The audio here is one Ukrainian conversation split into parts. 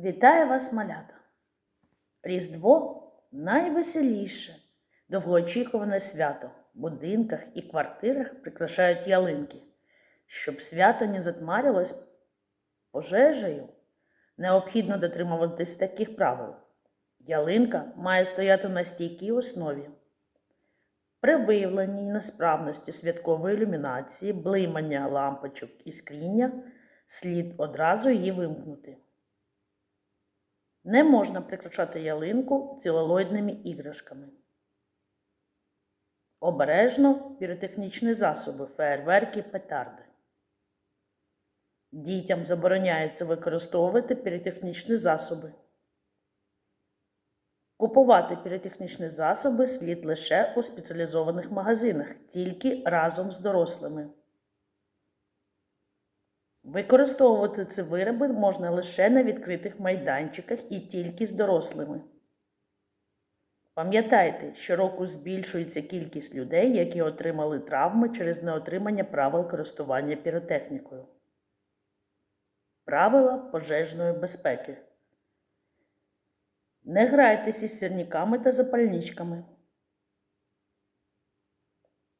Вітаю вас, малята! Різдво найвеселіше, довгоочікуване свято. В будинках і квартирах прикрашають ялинки. Щоб свято не затмарилось пожежею, необхідно дотримуватись таких правил. Ялинка має стояти на стійкій основі. При виявленні несправності святкової ілюмінації, блимання лампочок і скріння слід одразу її вимкнути. Не можна прикрашати ялинку цілолоїдними іграшками. Обережно піротехнічні засоби, феєрверки, петарди. Дітям забороняється використовувати піротехнічні засоби. Купувати піротехнічні засоби слід лише у спеціалізованих магазинах, тільки разом з дорослими. Використовувати ці вироби можна лише на відкритих майданчиках і тільки з дорослими. Пам'ятайте, щороку збільшується кількість людей, які отримали травми через неотримання правил користування піротехнікою. Правила пожежної безпеки. Не грайтеся із сірниками та запальничками.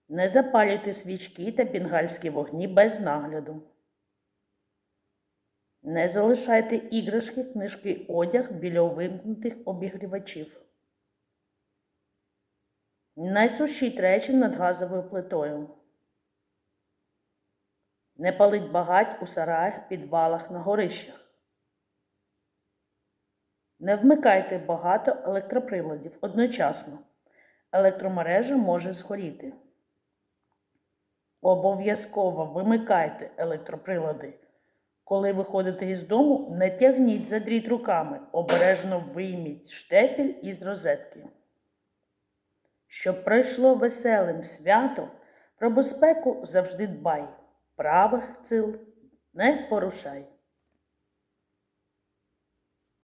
Не запалюйте свічки та бенгальські вогні без нагляду. Не залишайте іграшки, книжки, одяг біля увімкнутих обігрівачів. Не сушіть речі над газовою плитою. Не палить багать у сараях, підвалах на горищах. Не вмикайте багато електроприладів одночасно. Електромережа може згоріти. Обов'язково вимикайте електроприлади. Коли виходите із дому, не тягніть за дріт руками, обережно вийміть штепіль із розетки. Щоб пройшло веселим свято, про безпеку завжди дбай, правих цил не порушай.